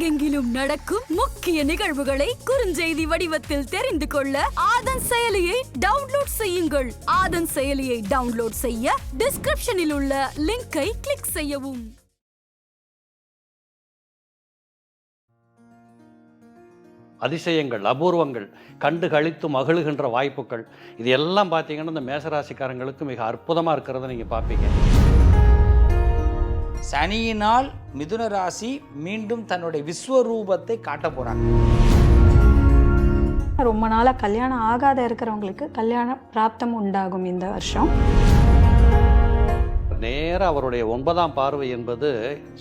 உலகெங்கிலும் நடக்கும் முக்கிய நிகழ்வுகளை குறுஞ்செய்தி வடிவத்தில் தெரிந்து கொள்ள ஆதன் செயலியை டவுன்லோட் செய்யுங்கள். ஆதன் செயலியை டவுன்லோட் செய்ய டிஸ்கிரிப்ஷனில் உள்ள லிங்கை கிளிக் செய்யவும். அதிசயங்கள் அபூர்வங்கள் கண்டு கழித்து மகிழுகின்ற வாய்ப்புகள். இது எல்லாம் பார்த்தீங்கன்னா இந்த மேசராசிக்காரங்களுக்கு மிக அற்புதமாக இருக்கிறத நீங்கள் பார்ப்பீங்க சனியினால் மிதுன ராசி மீண்டும் தன்னுடைய விஸ்வரூபத்தை காட்ட போறாங்க. ரொம்ப நாளாக கல்யாணம் ஆகாத இருக்கிறவங்களுக்கு கல்யாண பிராப்தம் உண்டாகும் இந்த வருஷம். நேரா அவருடைய ஒன்பதாம் பார்வை என்பது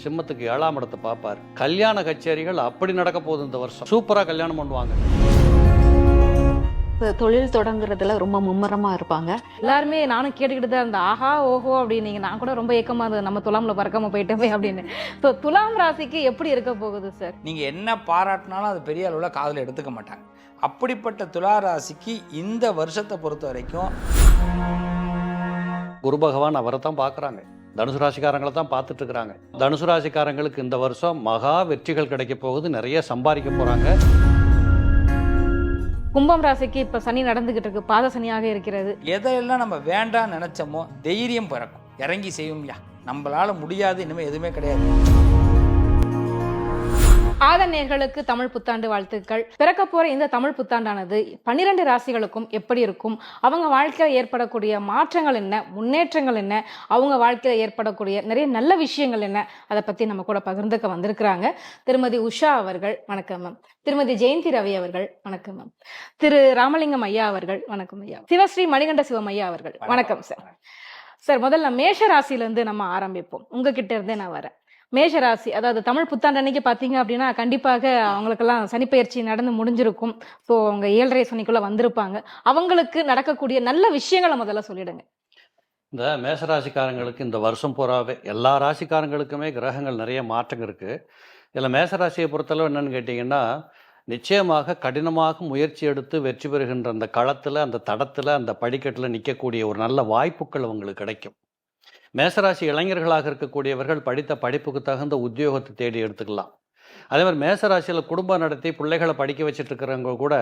சிம்மத்துக்கு ஏழாம் இடத்தை பார்ப்பார். கல்யாண கச்சேரிகள் அப்படி நடக்க போகுது இந்த வருஷம். சூப்பராக கல்யாணம் பண்ணுவாங்க. தொழில் தொடங்குறதுல ரொம்ப மும்முரமா இருப்பாங்க. எல்லாருமே நானும் கேட்டுக்கிட்டு தான் இருந்தேன். ஆஹா ஓஹோ அப்படின்னீங்க. நான் கூட ரொம்ப ஏக்கமா இருந்தது. நம்ம துலாம்ல பறக்காம போயிட்டோமே அப்படின்னு. ஸோ துலாம் ராசிக்கு எப்படி இருக்க போகுது சார் நீங்க என்ன பாராட்டினாலும் அது பெரிய அளவில் காதில் எடுத்துக்க மாட்டாங்க. அப்படிப்பட்ட துலா ராசிக்கு இந்த வருஷத்தை பொறுத்த வரைக்கும் குரு பகவான் அவரை தான் பார்க்குறாங்க. தனுசு ராசிக்காரங்களை தான் பார்த்துட்டு இருக்கிறாங்க. தனுசு ராசிக்காரங்களுக்கு இந்த வருஷம் மகா வெற்றிகள் கிடைக்க போகுது. நிறைய சம்பாதிக்க போகிறாங்க கும்பம் ராசிக்கு இப்ப சனி நடந்துகிட்டு இருக்கு. பாத சனியாக இருக்கிறது. எதையெல்லாம் நம்ம வேண்டாம் நினைச்சோமோ தைரியம் பிறக்கும். இறங்கி செய்வோம்யா நம்மளால முடியாது இனிமேல் எதுவுமே கிடையாது. ஆதன் நேர்களுக்கு தமிழ் புத்தாண்டு வாழ்த்துக்கள். பிறக்க போற இந்த தமிழ் புத்தாண்டானது பன்னிரண்டு ராசிகளுக்கும் எப்படி இருக்கும்? அவங்க வாழ்க்கையில் ஏற்படக்கூடிய மாற்றங்கள் என்ன? முன்னேற்றங்கள் என்ன? அவங்க வாழ்க்கையில் ஏற்படக்கூடிய நிறைய நல்ல விஷயங்கள் என்ன? அதை பத்தி நம்ம கூட பகிர்ந்துக்க வந்திருக்கிறாங்க. திருமதி உஷா அவர்கள் வணக்கம் மேம் திருமதி ஜெயந்தி ரவி அவர்கள் வணக்கம் மேம் திரு ராமலிங்கம் ஐயா அவர்கள் வணக்கம் ஐயா. சிவஸ்ரீ மணிகண்ட சிவம் ஐயா அவர்கள் வணக்கம் சார் சார் முதல்ல மேஷ ராசியில இருந்து நம்ம ஆரம்பிப்போம். உங்ககிட்ட இருந்தே நான் வரேன். மேஷராசி அதாவது தமிழ் புத்தாண்டு அன்னைக்கு பார்த்தீங்க அப்படின்னா கண்டிப்பாக அவங்களுக்கெல்லாம் சனிப்பெயர்ச்சி நடந்து முடிஞ்சிருக்கும். ஸோ அவங்க ஏழரை சனிக்குள்ள வந்திருப்பாங்க. அவங்களுக்கு நடக்கக்கூடிய நல்ல விஷயங்களை முதல்ல சொல்லிடுங்க. இந்த மேசராசிக்காரங்களுக்கு இந்த வருஷம் பூராவே எல்லா ராசிக்காரங்களுக்குமே கிரகங்கள் நிறைய மாற்றங்கள் இருக்குது இதில் மேசராசியை பொறுத்தளவு என்னன்னு கேட்டிங்கன்னா நிச்சயமாக கடினமாக முயற்சி எடுத்து வெற்றி பெறுகின்ற அந்த களத்தில் அந்த தடத்தில் அந்த படிக்கட்டில் நிற்கக்கூடிய ஒரு நல்ல வாய்ப்புகள் அவங்களுக்கு கிடைக்கும். மேசராசி இளைஞர்களாக இருக்கக்கூடியவர்கள் படித்த படிப்புக்கு தகுந்த உத்தியோகத்தை தேடி எடுத்துக்கலாம். அதே மாதிரி மேசராசியில் குடும்பம் நடத்தி பிள்ளைகளை படிக்க வச்சுட்டு இருக்கிறவங்க கூட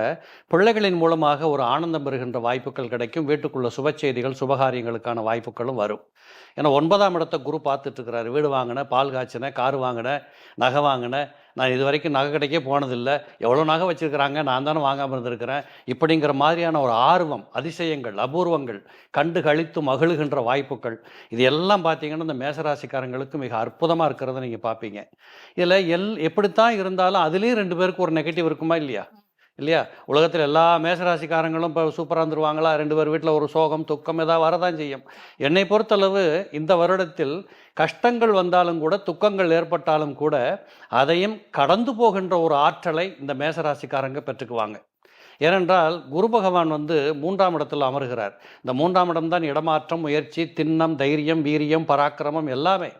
பிள்ளைகளின் மூலமாக ஒரு ஆனந்தம் பெறுகின்ற வாய்ப்புகள் கிடைக்கும். வீட்டுக்குள்ள சுப செய்திகள் சுபகாரியங்களுக்கான வாய்ப்புகளும் வரும். ஏன்னா ஒன்பதாம் இடத்தை குரு பார்த்துட்டு இருக்கிறாரு. வீடு வாங்கின பால் காய்ச்சின கார் வாங்கின நகை வாங்கின நான் இது வரைக்கும் நகை கடைக்கே போனதில்லை. எவ்வளோ நகை வச்சுருக்கிறாங்க? நான் தானே வாங்காமல் இருந்திருக்கிறேன். இப்படிங்கிற மாதிரியான ஒரு ஆர்வம் அதிசயங்கள் அபூர்வங்கள் கண்டு கழித்து மகிழுகின்ற வாய்ப்புகள். இது எல்லாம் பார்த்தீங்கன்னா இந்த மேசராசிக்காரங்களுக்கு மிக அற்புதமாக இருக்கிறத நீங்கள் பார்ப்பீங்க. இதில் எல் எப்படித்தான் இருந்தாலும் அதுலேயும் ரெண்டு பேருக்கு ஒரு நெகட்டிவ் இருக்குமா இல்லையா? இல்லையா? உலகத்தில் எல்லா மேசராசிக்காரங்களும் இப்போ சூப்பராக இருந்துருவாங்களா? ரெண்டு பேர் வீட்டில் ஒரு சோகம் துக்கம் ஏதாவது வரதான் செய்யும். என்னை பொறுத்தளவு இந்த வருடத்தில் கஷ்டங்கள் வந்தாலும் கூட துக்கங்கள் ஏற்பட்டாலும் கூட அதையும் கடந்து போகின்ற ஒரு ஆற்றலை இந்த மேசராசிக்காரங்க பெற்றுக்குவாங்க. ஏனென்றால் குரு பகவான் வந்து மூன்றாம் இடத்தில் அமர்கிறார். இந்த மூன்றாம் இடம்தான் இடமாற்றம் முயற்சி திண்ணம் தைரியம் வீரியம் பராக்கிரமம் எல்லாமே.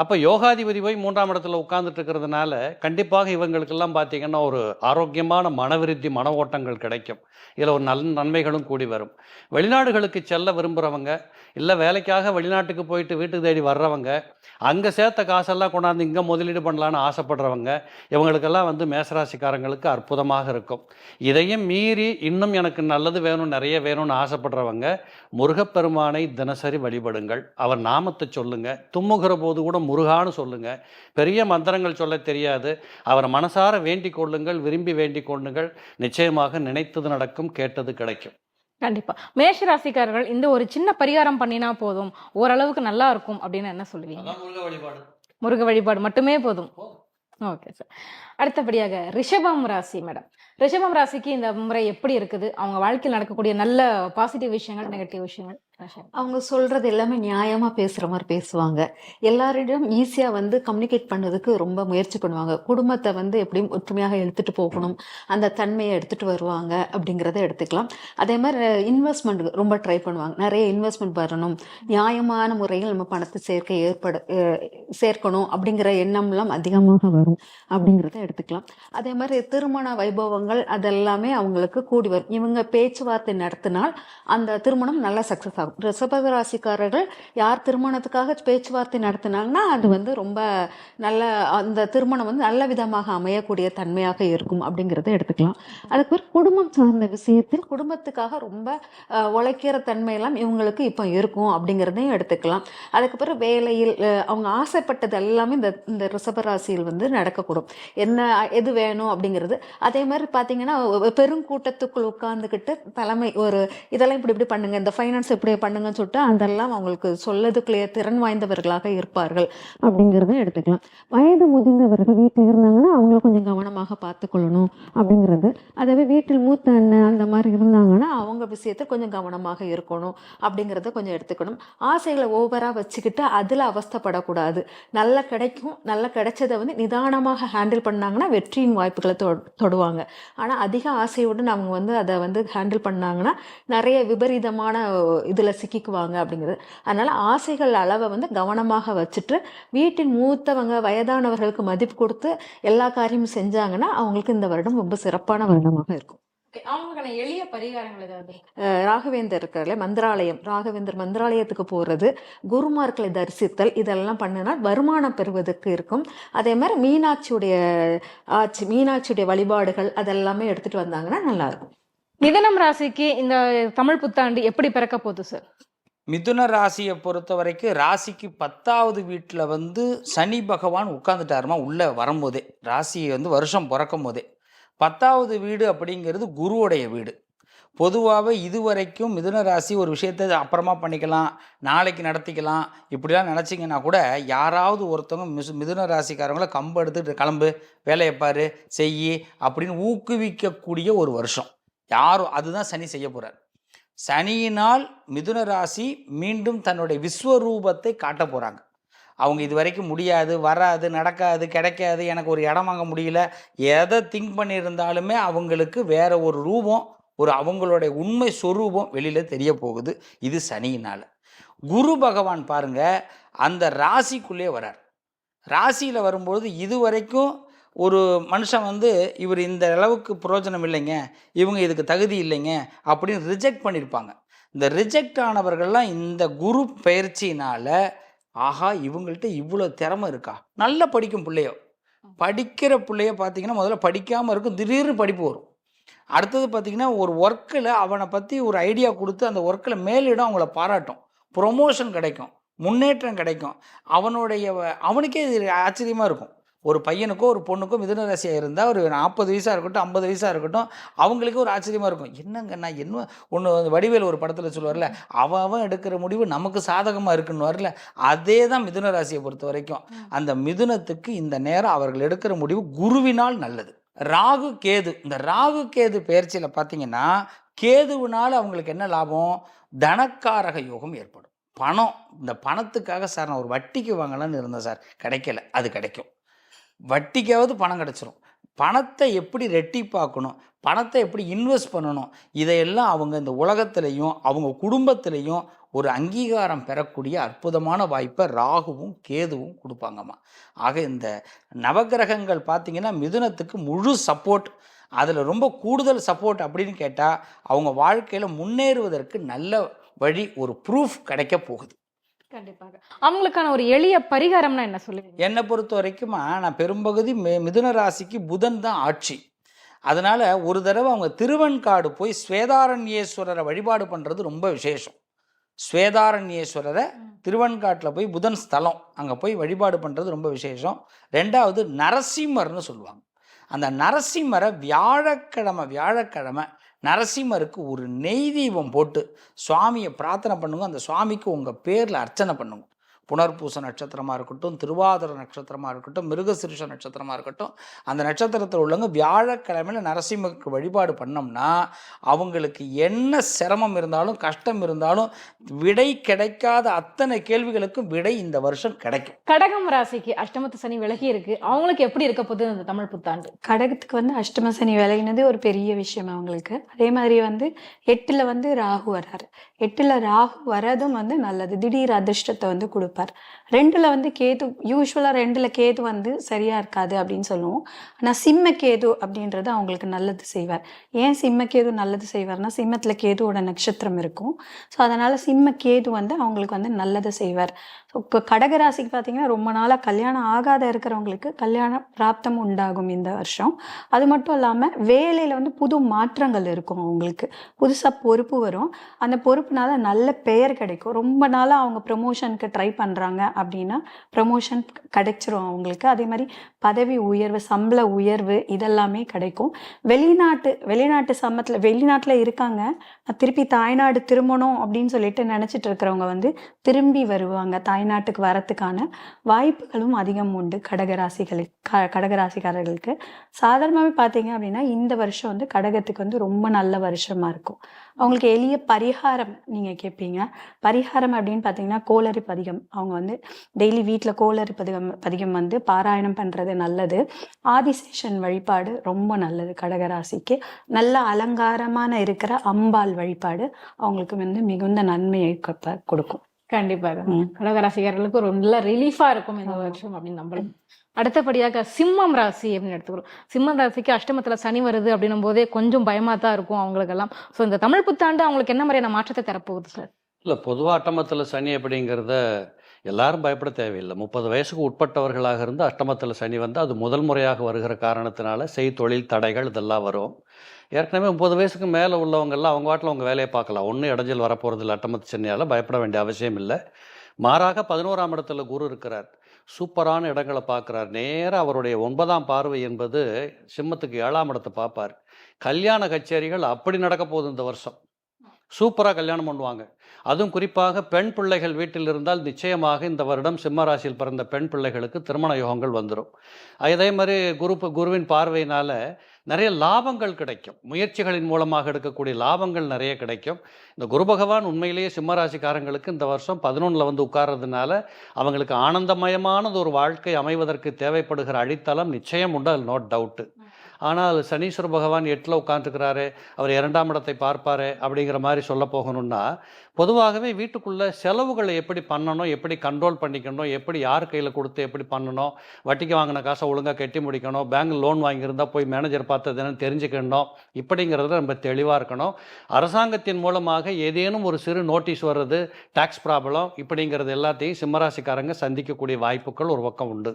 அப்போ யோகாதிபதி போய் மூன்றாம் இடத்துல உட்கார்ந்துட்டு இருக்கிறதுனால கண்டிப்பாக இவங்களுக்கெல்லாம் பார்த்தீங்கன்னா ஒரு ஆரோக்கியமான மனவிருத்தி மன ஓட்டங்கள் கிடைக்கும். இதில் ஒரு நல்ல நன்மைகளும் கூடி வரும். வெளிநாடுகளுக்கு செல்ல விரும்புகிறவங்க இல்லை வேலைக்காக வெளிநாட்டுக்கு போயிட்டு வீட்டுக்கு தேடி வர்றவங்க அங்கே சேர்த்த காசெல்லாம் கொண்டாந்து இங்கே முதலீடு பண்ணலான்னு ஆசைப்படுறவங்க இவங்களுக்கெல்லாம் வந்து மேசராசிக்காரங்களுக்கு அற்புதமாக இருக்கும். இதையும் மீறி இன்னும் எனக்கு நல்லது வேணும் நிறைய வேணும்னு ஆசைப்படுறவங்க முருகப்பெருமானை தினசரி வழிபடுங்கள். அவர் நாமத்தை சொல்லுங்கள் தும்முகிற போது கூட முருகான்னு சொல்லுங்க. பெரிய மந்திரங்கள் சொல்ல தெரியாது. அவர் மனசார வேண்டிக் கொள்ளுங்கள் விரும்பி வேண்டிக் கொள்ளுங்கள். நிச்சயமாக நினைத்தது நடக்கும் கேட்டது கிடைக்கும். கண்டிப்பா. மேஷ ராசிக்காரர்கள் இந்த ஒரு சின்ன பரிகாரம் பண்ணினா போதும். ஓரளவுக்கு நல்லா இருக்கும் அப்படின்னு என்ன சொல்லுவீங்க? முருக வழிபாடு. முருக வழிபாடு மட்டுமே போதும். Okay sir. அடுத்தபடியாக ரிஷபம் ராசி மேடம். ரிஷபம் ராசிக்கு இந்த முறை எப்படி இருக்குது? அவங்க வாழ்க்கையில் நடக்கக்கூடிய நல்ல பாசிட்டிவ் விஷயங்கள் நெகட்டிவ் விஷயங்கள்? அவங்க சொல்றது எல்லாமே நியாயமா பேசுற மாதிரி பேசுவாங்க. எல்லாரிடம் ஈஸியா வந்து கம்யூனிகேட் பண்ணதுக்கு ரொம்ப முயற்சி பண்ணுவாங்க. குடும்பத்தை வந்து எப்படியும் ஒற்றுமையாக எடுத்துட்டு போகணும். அந்த தன்மையை எடுத்துட்டு வருவாங்க அப்படிங்கிறத எடுத்துக்கலாம். அதே மாதிரி இன்வெஸ்ட்மெண்ட் ரொம்ப ட்ரை பண்ணுவாங்க. நிறைய இன்வெஸ்ட்மெண்ட் வரணும். நியாயமான முறையில் நம்ம பணத்தை சேர்க்க ஏற்பட சேர்க்கணும் அப்படிங்கிற எண்ணம்லாம் அதிகமாக வரும் அப்படிங்கிறத எடுத்துக்கலாம். அதே மாதிரி திருமண வைபவங்கள் அதெல்லாமே அவங்களுக்கு கூடி வரும். இவங்க பேச்சுவார்த்தை நடத்தினால் அந்த திருமணம் நல்லா சக்ஸஸ் ஆகும். ரிஷபக ராசிக்காரர்கள் யார் திருமணத்துக்காக பேச்சுவார்த்தை நடத்தினாங்கன்னா அது வந்து ரொம்ப நல்ல அந்த திருமணம் வந்து நல்ல விதமாக அமையக்கூடிய தன்மையாக இருக்கும் அப்படிங்கிறத எடுத்துக்கலாம். அதுக்கு பிறகு குடும்பம் சார்ந்த விஷயத்தில் குடும்பத்துக்காக ரொம்ப உழைக்கிற தன்மையெல்லாம் இவங்களுக்கு இப்போ இருக்கும் அப்படிங்கிறதையும் எடுத்துக்கலாம். அதுக்கு பிறகு வேலையில் அவங்க ஆசைப்பட்டது எல்லாமே இந்த இந்த ரிஷபராசியில் வந்து நடக்கக்கூடும். எந்த என்ன எது வேணும் அப்படிங்கிறது. அதே மாதிரி பார்த்தீங்கன்னா பெருங்கூட்டத்துக்குள் உட்காந்துக்கிட்டு தலைமை ஒரு இதெல்லாம் இப்படி இப்படி பண்ணுங்க இந்த ஃபைனான்ஸ் இப்படி பண்ணுங்கன்னு சொல்லிட்டு அதெல்லாம் அவங்களுக்கு சொல்லதுக்குள்ளேயே திறன் வாய்ந்தவர்களாக இருப்பார்கள் அப்படிங்கிறத எடுத்துக்கலாம். வயது முதிர்ந்தவர்கள் வீட்டில் இருந்தாங்கன்னா அவங்கள கொஞ்சம் கவனமாக பார்த்துக்கொள்ளணும் அப்படிங்கிறது. அதாவது வீட்டில் மூத்த அண்ணன் அந்த மாதிரி இருந்தாங்கன்னா அவங்க விஷயத்தில் கொஞ்சம் கவனமாக இருக்கணும் அப்படிங்கிறத கொஞ்சம் எடுத்துக்கணும். ஆசைகளை ஓவராக வச்சுக்கிட்டு அதில் அவஸ்தைப்படக்கூடாது. நல்லா கிடைக்கும் நல்லா கிடைச்சதை வந்து நிதானமாக ஹேண்டில் பண்ணாங்கன்னா வெற்றியின் வாய்ப்புகளை தொ தொடுவாங்க. ஆனால் அதிக ஆசையுடன் அவங்க வந்து அதை வந்து ஹேண்டில் பண்ணாங்கன்னா நிறைய விபரீதமான இதில் சிக்கிக்குவாங்க அப்படிங்கிறது. அதனால் ஆசைகள் அளவை வந்து கவனமாக வச்சுட்டு வீட்டின் மூத்தவங்க வயதானவர்களுக்கு மதிப்பு கொடுத்து எல்லா காரியமும் செஞ்சாங்கன்னா அவங்களுக்கு இந்த வருடம் ரொம்ப சிறப்பான வருடமாக இருக்கும். ராகவேந்தர் இருக்கார்ல மந்திராலயம். ராகவேந்தர் மந்திராலயத்துக்கு போகிறது குருமார்களை தரிசித்தல் இதெல்லாம் பண்ணினா வருமானம் பெறுவதற்கு இருக்கும். அதே மாதிரி மீனாட்சியுடைய ஆட்சி மீனாட்சியுடைய வழிபாடுகள் அதெல்லாமே எடுத்துட்டு வந்தாங்கன்னா நல்லா இருக்கும் மிதனம் ராசிக்கு இந்த தமிழ் புத்தாண்டு எப்படி பிறக்க போகுது சார் மிதுன ராசியை பொறுத்த வரைக்கும் ராசிக்கு பத்தாவது வீட்டில் வந்து சனி பகவான் உட்காந்துட்டாருமா உள்ளே வரும்போதே. ராசியை வந்து வருஷம் பிறக்கும் போதே. பத்தாவது வீடு அப்படிங்கிறது குருவுடைய வீடு. பொதுவாகவே இதுவரைக்கும் மிதுன ராசி ஒரு விஷயத்தை அப்புறமா பண்ணிக்கலாம் நாளைக்கு நடத்திக்கலாம். இப்படிலாம் நினச்சிங்கன்னா கூட யாராவது ஒருத்தவங்க மிஸ் மிதுன ராசிக்காரங்களை கம்பு எடுத்துகிட்டு கிளம்பு வேலையை பாரு செய் அப்படின்னு ஊக்குவிக்கக்கூடிய ஒரு வருஷம். யாரும் அதுதான் சனி செய்ய போகிறார் சனியினால் மிதுன ராசி மீண்டும் தன்னுடைய விஸ்வரூபத்தை காட்ட போகிறாங்க அவங்க இது வரைக்கும் முடியாது வராது நடக்காது கிடைக்காது எனக்கு ஒரு இடம் வாங்க முடியல. எதை திங்க் பண்ணியிருந்தாலுமே அவங்களுக்கு வேற ஒரு ரூபம் ஒரு அவங்களுடைய உண்மை சொரூபம் வெளியில் தெரிய போகுது இது சனியினால். குரு பகவான் பாருங்க அந்த ராசிக்குள்ளே வரார். ராசியில் வரும்பொழுது இது வரைக்கும் ஒரு மனுஷன் வந்து இவர் இந்த அளவுக்கு பிரயோஜனம் இல்லைங்க இவங்க இதுக்கு தகுதி இல்லைங்க அப்படின்னு ரிஜெக்ட் பண்ணியிருப்பாங்க. இந்த ரிஜெக்ட் ஆனவர்கள்லாம் இந்த குரு பயிற்சியினால் ஆஹா இவங்கள்ட்ட இவ்வளோ திறமை இருக்கா? நல்லா படிக்கும் பிள்ளையோ. படிக்கிற பிள்ளைய பார்த்தீங்கன்னா முதல்ல படிக்காமல் இருக்கும் திடீர்னு படிப்பு வரும். அடுத்தது பார்த்தீங்கன்னா ஒரு ஒர்க்கில் அவனை பற்றி ஒரு ஐடியா கொடுத்து அந்த ஒர்க்கில் மேலிடம் அவங்கள பாராட்டும். ப்ரொமோஷன் கிடைக்கும் முன்னேற்றம் கிடைக்கும். அவனுடைய அவனுக்கே இது ஆச்சரியமாக இருக்கும். ஒரு பையனுக்கோ ஒரு பொண்ணுக்கோ மிதுன ராசியாக இருந்தால் ஒரு நாற்பது வயசாக இருக்கட்டும் ஐம்பது வயசாக இருக்கட்டும் அவங்களுக்கு ஒரு ஆச்சரியமாக இருக்கும். என்னங்க நான் என்ன ஒன்று வடிவேல் ஒரு படத்தில் சொல்லுவார்ல அவன் எடுக்கிற முடிவு நமக்கு சாதகமாக இருக்குன்னு வரல அதே தான் மிதுன ராசியை பொறுத்த வரைக்கும். அந்த மிதுனத்துக்கு இந்த நேரம் அவர்கள் எடுக்கிற முடிவு குருவினால் நல்லது. ராகு கேது. இந்த ராகு கேது பயிற்சியில் பார்த்தீங்கன்னா கேதுவினால் அவங்களுக்கு என்ன லாபம்? தனக்காரக யோகம் ஏற்படும். பணம். இந்த பணத்துக்காக சார் நான் ஒரு வட்டிக்கு வாங்கலாம்னு இருந்தேன் சார். கிடைக்கல. அது கிடைக்கும். வட்டிக்காவது பணம் கிடச்சிரும். பணத்தை எப்படி ரெட்டிப்பாக்கணும்? பணத்தை எப்படி இன்வெஸ்ட் பண்ணணும்? இதையெல்லாம் அவங்க இந்த உலகத்திலையும் அவங்க குடும்பத்திலையும் ஒரு அங்கீகாரம் பெறக்கூடிய அற்புதமான வாய்ப்பை ராகுவும் கேதுவும் கொடுப்பாங்கம்மா. ஆக இந்த நவக்கிரகங்கள் பார்த்தீங்கன்னா மிதுனத்துக்கு முழு சப்போர்ட் அதில் ரொம்ப கூடுதல் சப்போர்ட் அப்படின்னு கேட்டால் அவங்க வாழ்க்கையில் முன்னேறுவதற்கு நல்ல வழி ஒரு ப்ரூஃப் கிடைக்க போகுது. கண்டிப்பாக. அவங்களுக்கான ஒரு எளிய பரிகாரம்னா என்ன சொல்லுவீங்க? என்னை பொறுத்த வரைக்குமா நான் பெரும்பகுதி மி- மிதுன ராசிக்கு புதன் தான் ஆட்சி. அதனால் ஒரு தடவை அவங்க திருவெண்காடு போய் ஸ்வேதாரண்யேஸ்வரரை வழிபாடு பண்ணுறது ரொம்ப விசேஷம். ஸ்வேதாரண்யேஸ்வரரை திருவெண்காட்டில் போய் புதன் ஸ்தலம் அங்கே போய் வழிபாடு பண்ணுறது ரொம்ப விசேஷம். ரெண்டாவது நரசிம்மர்னு சொல்லுவாங்க. அந்த நரசிம்மரை வியாழக்கிழமை வியாழக்கிழமை நரசிம்மருக்கு ஒரு நெய் தீபம் போட்டு சுவாமியை பிரார்த்தனை பண்ணுங்க அந்த சுவாமிக்கு உங்கள் பேரில் அர்ச்சனை பண்ணுங்க. புனர்பூச நட்சத்திரமாக இருக்கட்டும் திருவாதிர நட்சத்திரமாக இருக்கட்டும் மிருகசிருஷ நட்சத்திரமாக இருக்கட்டும் அந்த நட்சத்திரத்தில் உள்ளவங்க வியாழக்கிழமையில் நரசிம்மருக்கு வழிபாடு பண்ணோம்னா அவங்களுக்கு என்ன சிரமம் இருந்தாலும் கஷ்டம் இருந்தாலும் விடை கிடைக்காத அத்தனை கேள்விகளுக்கும் விடை இந்த வருஷம் கிடைக்கும். கடகம் ராசிக்கு அஷ்டமத்து சனி விலகி இருக்கு. அவங்களுக்கு எப்படி இருக்க போகுது இந்த தமிழ் புத்தாண்டு? கடகத்துக்கு வந்து அஷ்டம சனி விலகினது ஒரு பெரிய விஷயம் அவங்களுக்கு. அதே மாதிரி வந்து எட்டுல வந்து ராகு வர்றாரு. எட்டில் ராகு வரதும் வந்து நல்லது. திடீர் அதிர்ஷ்டத்தை வந்து கொடுப்பார். ரெண்டில் வந்து கேது யூஸ்வலாக ரெண்டில் கேது வந்து சரியாக இருக்காது அப்படின்னு சொல்லுவோம். ஆனால் சிம்ம கேது அப்படின்றது அவங்களுக்கு நல்லது செய்வார். ஏன் சிம்ம கேது நல்லது செய்வார்னா சிம்மத்தில் கேதுவோட நட்சத்திரம் இருக்கும். ஸோ அதனால் சிம்ம கேது வந்து அவங்களுக்கு வந்து நல்லது செய்வார். இப்போ கடகராசிக்கு பார்த்தீங்கன்னா ரொம்ப நாளாக கல்யாணம் ஆகாத இருக்கிறவங்களுக்கு கல்யாண பிராப்தம் உண்டாகும் இந்த வருஷம். அது மட்டும் இல்லாமல் வேலையில் வந்து புது மாற்றங்கள் இருக்கும் அவங்களுக்கு. புதுசாக பொறுப்பு வரும். அந்த பொறுப்புனால நல்ல பெயர் கிடைக்கும். ரொம்ப நாளாக அவங்க ப்ரமோஷனுக்கு ட்ரை பண்ணுறாங்க அப்படின்னா ப்ரமோஷன் கிடைச்சிரும் அவங்களுக்கு. அதே மாதிரி பதவி உயர்வு சம்பள உயர்வு இதெல்லாமே கிடைக்கும். வெளிநாட்டு வெளிநாட்டு சமத்தில் வெளிநாட்டில் இருக்காங்க. திருப்பி தாய்நாடு திரும்பணும் அப்படின்னு சொல்லிட்டு நினச்சிட்டு இருக்கிறவங்க வந்து திரும்பி வருவாங்க. தாய்நாட்டுக்கு வரத்துக்கான வாய்ப்புகளும் அதிகம் உண்டு கடகராசிகளுக்கு க கடகராசிக்காரர்களுக்கு. சாதாரணமாகவே பார்த்தீங்க அப்படின்னா இந்த வருஷம் வந்து கடகத்துக்கு வந்து ரொம்ப நல்ல வருஷமாக இருக்கும். அவங்களுக்கு எளிய பரிகாரம் நீங்கள் கேட்பீங்க பரிகாரம் அப்படின்னு பார்த்தீங்கன்னா கோளறு பதிகம் அவங்க வந்து டெய்லி வீட்டில் கோளறு பதிகம் பதிகம் வந்து பாராயணம் பண்ணுறது நல்லது. ஆதிசேஷன் வழிபாடு ரொம்ப நல்லது கடகராசிக்கு. நல்ல அலங்காரமான இருக்கிற அம்பாள் வழிபாடு அவங்களுக்கு வந்து மிகுந்த நன்மையை கொடுக்கும். கண்டிப்பாக ம். கடகராசிக்காரர்களுக்கு ஒரு நல்ல ரிலீஃபா இருக்கும் இந்த. வருஷம் அப்படின்னு நம்பலாம் அடுத்தபடியாக சிம்மம் ராசி அப்படின்னு எடுத்துக்கிறோம். சிம்மம் ராசிக்கு அஷ்டமத்துல சனி வருது அப்படின்னும் போதே கொஞ்சம் பயமா தான் இருக்கும் அவங்களுக்கெல்லாம். ஸோ இந்த தமிழ் புத்தாண்டு அவங்களுக்கு என்ன மாதிரியான மாற்றத்தை தரப்போகுது சார் இல்லை பொதுவாக அட்டமத்தில் சனி அப்படிங்கிறத எல்லாரும் பயப்பட தேவையில்லை. முப்பது வயசுக்கு உட்பட்டவர்களாக இருந்து அஷ்டமத்தில் சனி வந்து அது முதல் முறையாக வருகிற காரணத்தினால செய்தொழில் தடைகள் இதெல்லாம் வரும். ஏற்கனவே முப்பது வயசுக்கு மேலே உள்ளவங்கெல்லாம் அவங்க வாட்டில் அவங்க வேலையை பார்க்கலாம். ஒன்றும் இடைஞ்சல் வரப்போகிறது இல்லை அட்டமத்து சென்னையால் பயப்பட வேண்டிய அவசியம் இல்லை. மாறாக பதினோராம் இடத்துல குரு இருக்கிறார். சூப்பரான இடங்களை பார்க்குறார். நேராக அவருடைய ஒன்பதாம் பார்வை என்பது சிம்மத்துக்கு ஏழாம் இடத்தை பார்ப்பார். கல்யாண கச்சேரிகள் அப்படி நடக்க போகுது இந்த வருஷம். சூப்பராக கல்யாணம் பண்ணுவாங்க. அதுவும் குறிப்பாக பெண் பிள்ளைகள் வீட்டில் இருந்தால் நிச்சயமாக இந்த வருடம் சிம்ம ராசியில் பிறந்த பெண் பிள்ளைகளுக்கு திருமண யோகங்கள் வந்துடும் அதே மாதிரி குரு குருவின் பார்வையினால் நிறைய லாபங்கள் கிடைக்கும். முயற்சிகளின் மூலமாக எடுக்கக்கூடிய லாபங்கள் நிறைய கிடைக்கும். இந்த குரு பகவான் உண்மையிலேயே சிம்ம ராசிக்காரங்களுக்கு இந்த வருஷம் பதினொன்றில் வந்து உட்கார்றதுனால அவங்களுக்கு ஆனந்தமயமானது ஒரு வாழ்க்கை அமைவதற்கு தேவைப்படுகிற அடித்தளம் நிச்சயம் உண்டு அது நோட் டவுட்டு ஆனால் சனீஸ்வர பகவான் எட்டில் உட்காந்துருக்கிறாரு அவர் இரண்டாம் இடத்தை பார்ப்பார் அப்படிங்கிற மாதிரி சொல்ல போகணும்னா பொதுவாகவே வீட்டுக்குள்ளே செலவுகளை எப்படி பண்ணணும் எப்படி கண்ட்ரோல் பண்ணிக்கணும் எப்படி யார் கையில் கொடுத்து எப்படி பண்ணணும் வட்டிக்கு வாங்கின காசை ஒழுங்காக கட்டி முடிக்கணும் பேங்க் லோன் வாங்கியிருந்தா போய் மேனேஜர் பார்த்ததுன்னு தெரிஞ்சுக்கணும் இப்படிங்கிறத நம்ம தெளிவாக இருக்கணும். அரசாங்கத்தின் மூலமாக ஏதேனும் ஒரு சிறு நோட்டீஸ் வர்றது டேக்ஸ் ப்ராப்ளம் இப்படிங்கிறது எல்லாத்தையும் சிம்மராசிக்காரங்க சந்திக்கக்கூடிய வாய்ப்புகள் ஒரு பக்கம் உண்டு.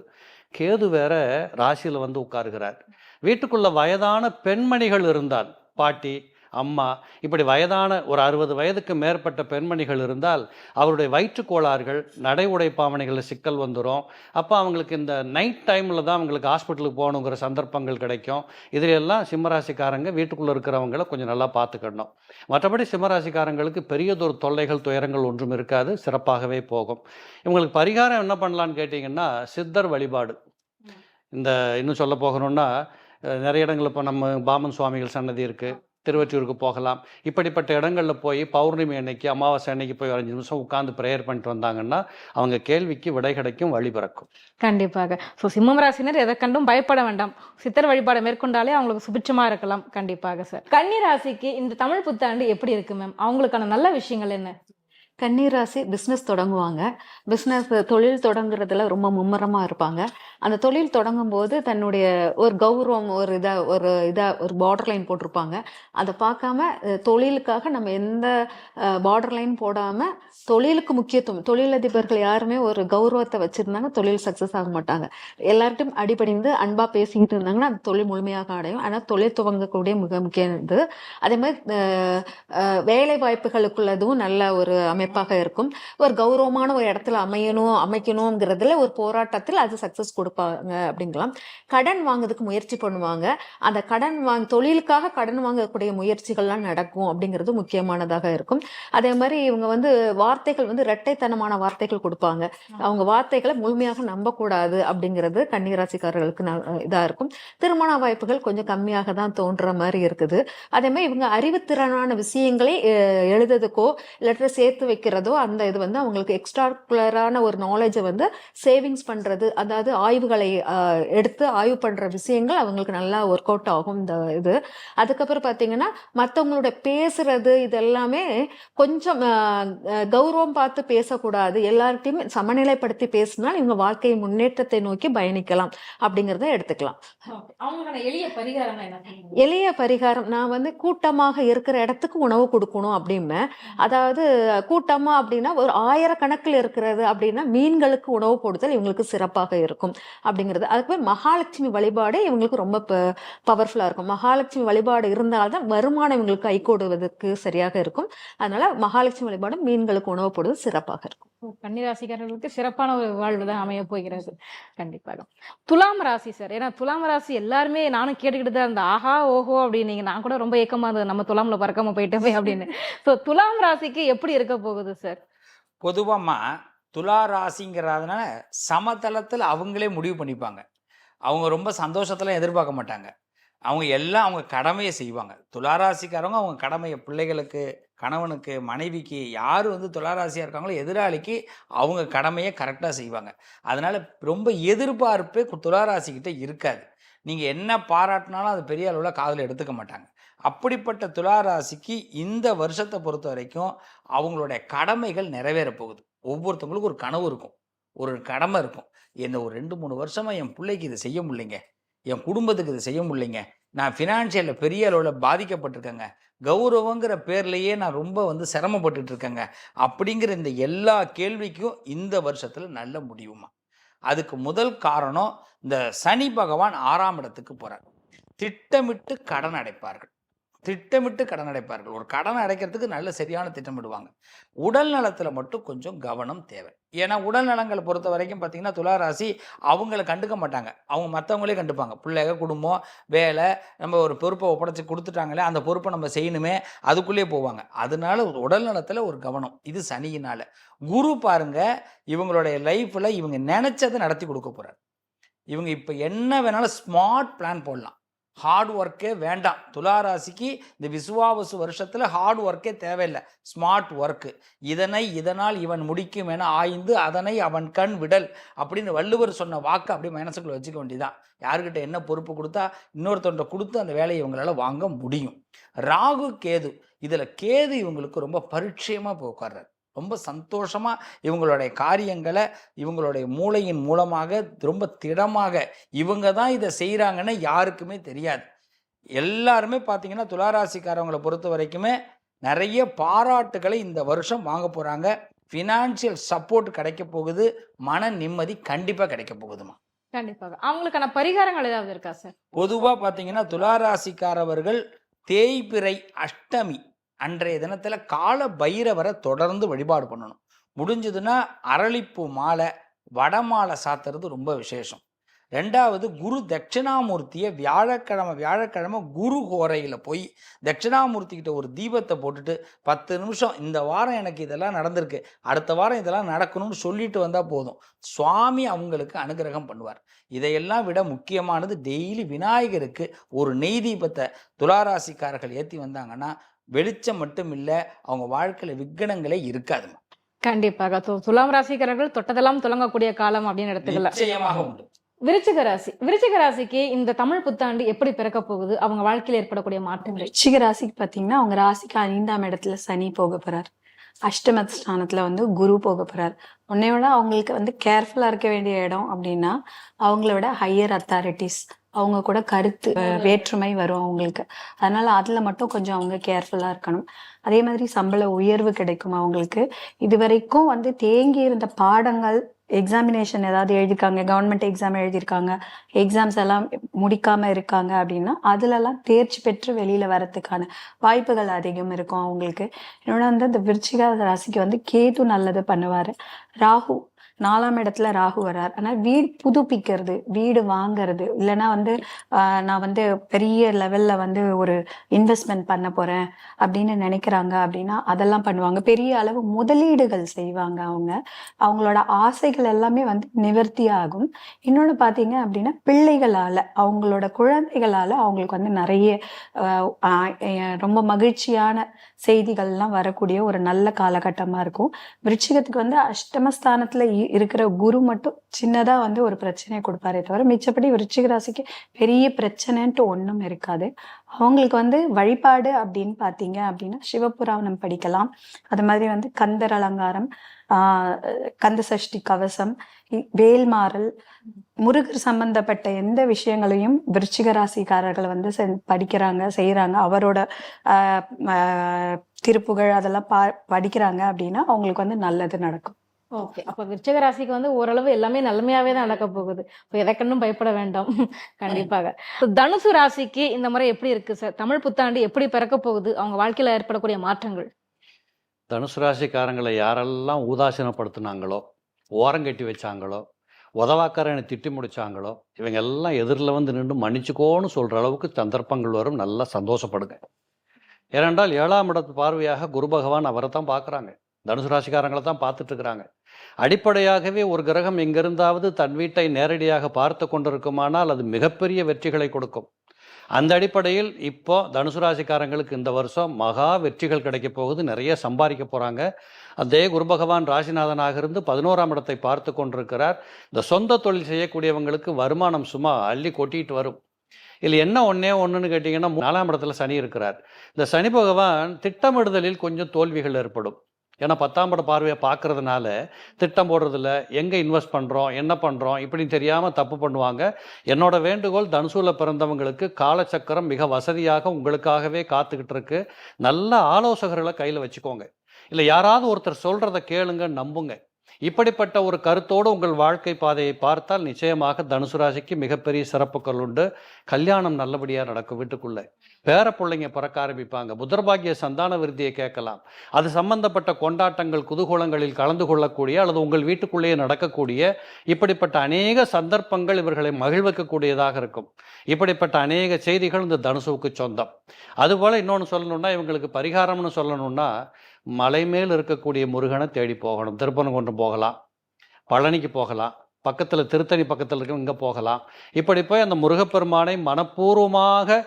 கேது வேற ராசியில் வந்து உட்காருகிறார். வீட்டுக்குள்ள வயதான பெண்மணிகள் இருந்தால் பாட்டி அம்மா இப்படி வயதான ஒரு அறுபது வயதுக்கு மேற்பட்ட பெண்மணிகள் இருந்தால் அவருடைய வயிற்றுக் கோளாறுகள் நடை உடை பாவனைகளில் சிக்கல் வந்துடும் அப்போ அவங்களுக்கு இந்த நைட் டைமில் தான் அவங்களுக்கு ஹாஸ்பிட்டலுக்கு போகணுங்கிற சந்தர்ப்பங்கள் கிடைக்கும். இதில் எல்லாம் சிம்மராசிக்காரங்க வீட்டுக்குள்ளே இருக்கிறவங்கள கொஞ்சம் நல்லா பார்த்துக்கணும். மற்றபடி சிம்மராசிக்காரங்களுக்கு பெரியதொரு தொல்லைகள் துயரங்கள் ஒன்றும் இருக்காது. சிறப்பாகவே போகும். இவங்களுக்கு பரிகாரம் என்ன பண்ணலான்னு கேட்டிங்கன்னா சித்தர் வழிபாடு. இந்த இன்னும் சொல்ல போகணும்னா அஹ், நிறைய இடங்கள் இப்போ நம்ம பாமன் சுவாமிகள் சன்னதி இருக்குது திருவற்றியூருக்கு போகலாம். இப்படிப்பட்ட இடங்களில் போய் பௌர்ணமி அன்னைக்கு அமாவாசை அன்னைக்கு போய் ஒரு அஞ்சு நிமிஷம் உட்காந்து ப்ரேயர் பண்ணிட்டு வந்தாங்கன்னா அவங்க கேள்விக்கு விடை கிடைக்கும் வழி பிறக்கும். கண்டிப்பாக. ஸோ சிம்மம் ராசினர் எதை கண்டும் பயப்பட வேண்டாம். சித்தர் வழிபாடை மேற்கொண்டாலே அவங்களுக்கு சுபிட்சமாக இருக்கலாம். கண்டிப்பாக சார் கன்னி ராசிக்கு இந்த தமிழ் புத்தாண்டு எப்படி இருக்கு மேம் அவங்களுக்கான நல்ல விஷயங்கள் என்ன? கன்னிராசி பிஸ்னஸ் தொடங்குவாங்க. பிஸ்னஸ் தொழில் தொடங்குறதுல ரொம்ப மும்முரமாக இருப்பாங்க. அந்த தொழில் தொடங்கும் போது தன்னுடைய ஒரு கௌரவம் ஒரு இதாக ஒரு இதாக ஒரு பார்டர் லைன் போட்டிருப்பாங்க. அதை பார்க்காம தொழிலுக்காக நம்ம எந்த பார்டர் லைன் போடாமல் தொழிலுக்கு முக்கியத்துவம் தொழிலதிபர்கள் யாருமே ஒரு கௌரவத்தை வச்சுருந்தாங்க தொழில் சக்ஸஸ் ஆக மாட்டாங்க. எல்லார்ட்டும் அடிபடிந்து அன்பாக பேசிக்கிட்டு இருந்தாங்கன்னா அந்த தொழில் முழுமையாக அடையும். ஆனால் தொழில் துவங்கக்கூடிய மிக முக்கியம் இது அதே மாதிரி வேலை வாய்ப்புகளுக்குள்ளதும் நல்ல ஒரு அமைப்பாக இருக்கும். ஒரு கௌரவமான ஒரு இடத்துல அமையணும் அமைக்கணுங்கிறதுல ஒரு போராட்டத்தில் அது சக்ஸஸ் கொடுப்பாங்க அப்படிங்கலாம். கடன் வாங்குறதுக்கு முயற்சி பண்ணுவாங்க. அந்த கடன் வாங்க தொழிலுக்காக கடன் வாங்கக்கூடிய முயற்சிகள்லாம் நடக்கும் அப்படிங்கிறது முக்கியமானதாக இருக்கும். அதே மாதிரி இவங்க வந்து வார்த்தைகள் வந்து இரட்டைத்தனமான வார்த்தைகள் கொடுப்பாங்க. அவங்க வார்த்தைகளை முழுமையாக நம்பக்கூடாது அப்படிங்கிறது கன்னிராசிக்காரர்களுக்கு ந- இதா இருக்கும். திருமண வாய்ப்புகள் கொஞ்சம் கம்மியாக தான் தோன்ற மாதிரி இருக்குது. அதே மாதிரி இவங்க அறிவுத்திறனான விஷயங்களை எழுதுறதுக்கோ இல்லாட்டி சேர்த்து வைக்கிறதோ அந்த இது வந்து அவங்களுக்கு எக்ஸ்ட்ராகுலரான ஒரு நாலேஜை வந்து சேவிங்ஸ் பண்ணுறது அதாவது ஆய்வுகளை எடுத்து ஆய்வு பண்ணுற விஷயங்கள் அவங்களுக்கு நல்லா ஒர்க் அவுட் ஆகும் இந்த இது. அதுக்கப்புறம் பார்த்தீங்கன்னா மற்றவங்களோட பேசுறது இது எல்லாமே கொஞ்சம் கௌரவம் பார்த்து பேசக்கூடாது. எல்லார்ட்டையுமே சமநிலைப்படுத்தி பேசினால் இவங்க வாழ்க்கை முன்னேற்றத்தை நோக்கி பயணிக்கலாம் அப்படிங்கிறத எடுத்துக்கலாம். எளிய பரிகாரம் என்ன? எளிய பரிகாரம் நான் வந்து கூட்டமாக இருக்கிற இடத்துக்கு உணவு கொடுக்கணும் அப்படிம்பேன். அதாவது கூட்டமாக அப்படின்னா ஒரு ஆயிரக்கணக்கில் இருக்கிறது அப்படின்னா மீன்களுக்கு உணவு போடுதல் இவங்களுக்கு சிறப்பாக இருக்கும் அப்படிங்கிறது. அதுக்கு மகாலட்சுமி வழிபாடு இவங்களுக்கு ரொம்ப பவர்ஃபுல்லாக இருக்கும். மகாலட்சுமி வழிபாடு இருந்தால்தான் வருமானம் இவங்களுக்கு கைகூடுவதற்கு சரியாக இருக்கும். அதனால மகாலட்சுமி வழிபாடு மீன்களுக்கு உணவு போடுவது சிறப்பாக இருக்கும். கன்னிராசிக்காரர்களுக்கு சிறப்பான ஒரு வாழ்வு தான் அமைய போகிறது. கண்டிப்பாக. துலாம் ராசி சார். ஏன்னா துலாம் ராசி எல்லாருமே நானும் கேட்டுக்கிட்டு தான் இருந்தேன். ஆஹா ஓஹோ அப்படின்னு நான் கூட ரொம்ப ஏக்கமா இருந்தது. நம்ம துலாம்ல பறக்காம போயிட்டோமே அப்படின்னு. ஸோ துலாம் ராசிக்கு எப்படி இருக்க போகுது சார்? பொதுவாமா துலா ராசிங்கிறதுனால சமதளத்தில் அவங்களே முடிவு பண்ணிப்பாங்க. அவங்க ரொம்ப சந்தோஷத்தெல்லாம் எதிர்பார்க்க மாட்டாங்க. அவங்க எல்லாம் அவங்க கடமையை செய்வாங்க. துளாராசிக்காரவங்க அவங்க கடமையை பிள்ளைகளுக்கு கணவனுக்கு மனைவிக்கு யார் வந்து துளாராசியாக இருக்காங்களோ எதிராளிக்கு அவங்க கடமையை கரெக்டாக செய்வாங்க. அதனால் ரொம்ப எதிர்பார்ப்பே துளாராசிக்கிட்ட இருக்காது. நீங்கள் என்ன பாராட்டினாலும் அது பெரிய அளவில் காதில் எடுத்துக்க மாட்டாங்க. அப்படிப்பட்ட துளாராசிக்கு இந்த வருஷத்தை பொறுத்த வரைக்கும் அவங்களுடைய கடமைகள் நிறைவேற போகுது. ஒவ்வொருத்தவங்களுக்கும் ஒரு கனவு இருக்கும். ஒரு கடமை இருக்கும். இந்த ஒரு ரெண்டு மூணு வருஷமாக என் பிள்ளைக்கு இதை செய்ய முடியலைங்க. என் குடும்பத்துக்கு இதை செய்ய முடியலைங்க. நான் ஃபினான்ஷியலில் பெரிய அளவில் பாதிக்கப்பட்டிருக்கேங்க. கௌரவங்கிற பேர்லேயே நான் ரொம்ப வந்து சிரமப்பட்டுட்டு இருக்கேங்க அப்படிங்கிற இந்த எல்லா கேள்விக்கும் இந்த வருஷத்தில் நல்ல முடிவுமா அதுக்கு முதல் காரணம் இந்த சனி பகவான் ஆறாம் இடத்துக்கு போகிறார் திட்டமிட்டு கடன் அடைப்பார்கள். திட்டமிட்டு கடன் அடைப்பார்கள். ஒரு கடன் அடைக்கிறதுக்கு நல்ல சரியான திட்டமிடுவாங்க. உடல் நலத்தில் மட்டும் கொஞ்சம் கவனம் தேவை. ஏன்னா உடல் நலங்களை பொறுத்த வரைக்கும் பார்த்தீங்கன்னா துளாராசி அவங்கள கண்டுக்க மாட்டாங்க. அவங்க மற்றவங்களே கண்டுப்பாங்க. பிள்ளைங்க குடும்பம் வேலை நம்ம ஒரு பொறுப்பை ஒப்படைச்சி கொடுத்துட்டாங்களே அந்த பொறுப்பை நம்ம செய்யணுமே அதுக்குள்ளேயே போவாங்க. அதனால உடல் நலத்தில் ஒரு கவனம். இது சனியினால். குரு பாருங்க இவங்களுடைய லைஃப்பில் இவங்க நினச்சதை நடத்தி கொடுக்க போகிறார் இவங்க இப்போ என்ன வேணாலும் ஸ்மார்ட் பிளான் போடலாம். ஹார்ட் ஒர்க்கே வேண்டாம். துளாராசிக்கு இந்த விசுவாவசு வருஷத்தில் ஹார்ட் ஒர்க்கே தேவையில்லை. ஸ்மார்ட் ஒர்க்கு இதனை இதனால் இவன் முடிக்கும் என ஆய்ந்து அதனை அவன் கண் விடல் அப்படின்னு வள்ளுவர் சொன்ன வாக்கு அப்படியே மனசுக்குள்ள வச்சுக்க வேண்டியதான் யாருக்கிட்ட என்ன பொறுப்பு கொடுத்தா இன்னொருத்தவன்ட்ட கொடுத்து அந்த வேலையை இவங்களால் வாங்க முடியும். ராகு கேது. இதில் கேது இவங்களுக்கு ரொம்ப பரிச்சயமாக போய் உட்கார்றாரு. ரொம்ப சந்தோஷமாக இவங்களுடைய காரியங்களை இவங்களுடைய மூளையின் மூலமாக ரொம்ப திடமாக இவங்க தான் இதை செய்கிறாங்கன்னு யாருக்குமே தெரியாது. எல்லாருமே பார்த்தீங்கன்னா துளாராசிக்காரவங்களை பொறுத்த வரைக்குமே நிறைய பாராட்டுகளை இந்த வருஷம் வாங்க போகிறாங்க ஃபினான்ஷியல் சப்போர்ட் கிடைக்க போகுது. மன நிம்மதி கண்டிப்பாக கிடைக்க போகுதுமா கண்டிப்பாக. அவங்களுக்கான பரிகாரங்கள் ஏதாவது இருக்கா சார்? பொதுவாக பார்த்தீங்கன்னா துளாராசிக்காரவர்கள் தேய்பிறை அஷ்டமி அன்றைய தினத்தில் கால பைரவரை தொடர்ந்து வழிபாடு பண்ணணும். முடிஞ்சதுன்னா அரளிப்பூ மாலை வடமாலை சாத்துறது ரொம்ப விசேஷம். ரெண்டாவது குரு தட்சிணாமூர்த்தியை வியாழக்கிழமை வியாழக்கிழமை குரு கோரையில் போய் தட்சிணாமூர்த்திக்கிட்ட ஒரு தீபத்தை போட்டுட்டு பத்து நிமிஷம் இந்த வாரம் எனக்கு இதெல்லாம் நடந்திருக்கு அடுத்த வாரம் இதெல்லாம் நடக்கணும்னு சொல்லிட்டு வந்தால் போதும். சுவாமி அவங்களுக்கு அனுகிரகம் பண்ணுவார். இதையெல்லாம் விட முக்கியமானது டெய்லி விநாயகருக்கு ஒரு நெய் தீபத்தை துளாராசிக்காரர்கள் ஏற்றி வந்தாங்கன்னா வெளிச்சம் மட்டும் இல்லை அவங்க வாழ்க்கையில் விக்கனங்களே இருக்காதுமா கண்டிப்பாக. து- துலாம் ராசிக்காரர்கள் தொட்டதெல்லாம் துலங்கக்கூடிய காலம் அப்படின்னு எடுத்துக்கலாம் நிச்சயமாக உண்டு. விருச்சிக ராசி. விருச்சிக ராசிக்கு இந்த தமிழ் புத்தாண்டு எப்படி பிறக்க போகுது? அவங்க வாழ்க்கையில் ஏற்படக்கூடிய மாற்றங்கள். ரிச்சிக ராசிக்கு பார்த்தீங்கன்னா அவங்க ராசிக்கு ஐந்தாம் இடத்துல சனி போக போறார். அஷ்டம ஸ்தானத்துல வந்து குரு போக போறார். உன்னை விட அவங்களுக்கு வந்து கேர்ஃபுல்லா இருக்க வேண்டிய இடம் அப்படின்னா அவங்கள விட ஹையர் அத்தாரிட்டிஸ் அவங்க கூட கருத்து வேற்றுமை வரும் அவங்களுக்கு. அதனால அதுல மட்டும் கொஞ்சம் அவங்க கேர்ஃபுல்லா இருக்கணும். அதே மாதிரி சம்பள உயர்வு கிடைக்கும் அவங்களுக்கு. இது வரைக்கும் வந்து தேங்கி இருந்த பாடங்கள் எக்ஸாமினேஷன் ஏதாவது எழுதியிருக்காங்க கவர்மெண்ட் எக்ஸாம் எழுதியிருக்காங்க எக்ஸாம்ஸ் எல்லாம் முடிக்காம இருக்காங்க அப்படின்னா அதுலலாம் தேர்ச்சி பெற்று வெளியில வரதுக்கான வாய்ப்புகள் அதிகம் இருக்கும் அவங்களுக்கு. இன்னொன்று வந்து இந்த விருச்சிக ராசிக்கு வந்து கேது நல்லது பண்ணுவாரு. ராகு நாலாம் இடத்துல ராகு வரார் ஆனால் வீடு புதுப்பிக்கிறது வீடு வாங்குறது இல்லைன்னா வந்து ஆஹ், நான் வந்து பெரிய லெவல்ல வந்து ஒரு இன்வெஸ்ட்மெண்ட் பண்ண போறேன் அப்படின்னு நினைக்கிறாங்க அப்படின்னா அதெல்லாம் பண்ணுவாங்க. பெரிய அளவு முதலீடுகள் செய்வாங்க அவங்க. அவங்களோட ஆசைகள் எல்லாமே வந்து நிவர்த்தி ஆகும். இன்னொன்று பார்த்தீங்க அப்படின்னா பிள்ளைகளால அவங்களோட குழந்தைகளால அவங்களுக்கு வந்து நிறைய ஆஹ், ரொம்ப மகிழ்ச்சியான செய்திகள்லாம் வரக்கூடிய ஒரு நல்ல காலகட்டமா இருக்கும். விருச்சிகத்துக்கு வந்து அஷ்டமஸ்தானத்தில் இருக்கிற குரு மட்டும் சின்னதா வந்து ஒரு பிரச்சனையை கொடுப்பாரே தவிர மிச்சப்படி விருச்சிக ராசிக்கு பெரிய பிரச்சனைன்ட்டு ஒன்றும் இருக்காது. அவங்களுக்கு வந்து வழிபாடு அப்படின்னு பார்த்தீங்க அப்படின்னா சிவபுராணம் படிக்கலாம். அது மாதிரி வந்து கந்தர் அலங்காரம் ஆஹ் கந்த சஷ்டி கவசம் இ- வேல்மாறல் முருகர் சம்பந்தப்பட்ட எந்த விஷயங்களையும் விருச்சிக ராசிக்காரர்கள் வந்து படிக்கிறாங்க செய்யறாங்க அவரோட ஆஹ் திருப்புகழ் அதெல்லாம் பா படிக்கிறாங்க அப்படின்னா அவங்களுக்கு வந்து நல்லது நடக்கும். ஓகே. அப்போ விருச்சக ராசிக்கு வந்து ஓரளவு எல்லாமே நல்லமையாவே தான் நடக்க போகுது. இப்போ எதற்கன்னும் பயப்பட வேண்டாம். கண்டிப்பாக. தனுசு ராசிக்கு இந்த முறை எப்படி இருக்கு சார்? தமிழ் புத்தாண்டு எப்படி பிறக்க போகுது? அவங்க வாழ்க்கையில் ஏற்படக்கூடிய மாற்றங்கள்? தனுசு ராசிக்காரங்களை யாரெல்லாம் ஊதாசீனப்படுத்தினாங்களோ ஓரங்கட்டி வச்சாங்களோ உதவாக்காரனை திட்டி முடிச்சாங்களோ இவங்க எல்லாம் எதிரில் வந்து நின்று மன்னிச்சுக்கோன்னு சொல்கிற அளவுக்கு சந்தர்ப்பங்கள் வரும். நல்லா சந்தோஷப்படுங்க. ஏனென்றால் ஏழாம் இடத்து பார்வையாக குரு பகவான் அவரை தான் பார்க்குறாங்க. தனுசு ராசிக்காரங்களை தான் பார்த்துட்டு இருக்கிறாங்க. அடிப்படையாகவே ஒரு கிரகம் எங்கிருந்தாவது தன் வீட்டை நேரடியாக பார்த்து கொண்டிருக்குமானால் அது மிகப்பெரிய வெற்றிகளை கொடுக்கும். அந்த அடிப்படையில் இப்போ தனுசு ராசிக்காரங்களுக்கு இந்த வருஷம் மகா வெற்றிகள் கிடைக்க போகுது. நிறைய சம்பாதிக்க போகிறாங்க அதே குரு பகவான் ராசிநாதனாக இருந்து பதினோராம் இடத்தை பார்த்து கொண்டிருக்கிறார். இந்த சொந்த தொழில் செய்யக்கூடியவங்களுக்கு வருமானம் சும்மா அள்ளி கொட்டிட்டு வரும். இதில் என்ன ஒன்றே ஒன்றுன்னு கேட்டிங்கன்னா நாலாம் இடத்துல சனி இருக்கிறார். இந்த சனி பகவான் திட்டமிடுதலில் கொஞ்சம் தோல்விகள் ஏற்படும். ஏன்னா பத்தாம் பட பார்வையை பார்க்கறதுனால திட்டம் போடுறதில்ல எங்கே இன்வெஸ்ட் பண்ணுறோம் என்ன பண்ணுறோம் இப்படி தெரியாமல் தப்பு பண்ணுவாங்க. என்னோட வேண்டுகோள் தனுசூல பிறந்தவங்களுக்கு காலச்சக்கரம் மிக வசதியாக உங்களுக்காகவே காத்துக்கிட்டு இருக்கு. நல்ல ஆலோசகர்களை கையில் வச்சுக்கோங்க. இல்லை யாராவது ஒருத்தர் சொல்கிறத கேளுங்க நம்புங்க. இப்படிப்பட்ட ஒரு கருத்தோடு உங்கள் வாழ்க்கை பாதையை பார்த்தால் நிச்சயமாக தனுசு ராசிக்கு மிகப்பெரிய சிறப்புகள் உண்டு. கல்யாணம் நல்லபடியாக நடக்கும் வீட்டுக்குள்ளே. பேர பிள்ளைங்க பிறக்க ஆரம்பிப்பாங்க. புதர்பாகிய சந்தான விருத்தியை கேட்கலாம். அது சம்பந்தப்பட்ட கொண்டாட்டங்கள் குதூகூலங்களில் கலந்து கொள்ளக்கூடிய அல்லது உங்கள் வீட்டுக்குள்ளேயே நடக்கக்கூடிய இப்படிப்பட்ட அநேக சந்தர்ப்பங்கள் இவர்களை மகிழ்விக்கக்கூடியதாக இருக்கும். இப்படிப்பட்ட அநேக செய்திகள் இந்த தனுசுவுக்கு சொந்தம். அதுபோல் இன்னொன்று சொல்லணும்னா இவங்களுக்கு பரிகாரம்னு சொல்லணும்னா மலை மேல் இருக்கக்கூடிய முருகனை தேடி போகணும். திருப்பனங்குன்றம் போகலாம். பழனிக்கு போகலாம். பக்கத்தில் திருத்தணி பக்கத்தில் இருக்க இங்கே போகலாம். இப்படி போய் அந்த முருகப்பெருமானை மனப்பூர்வமாக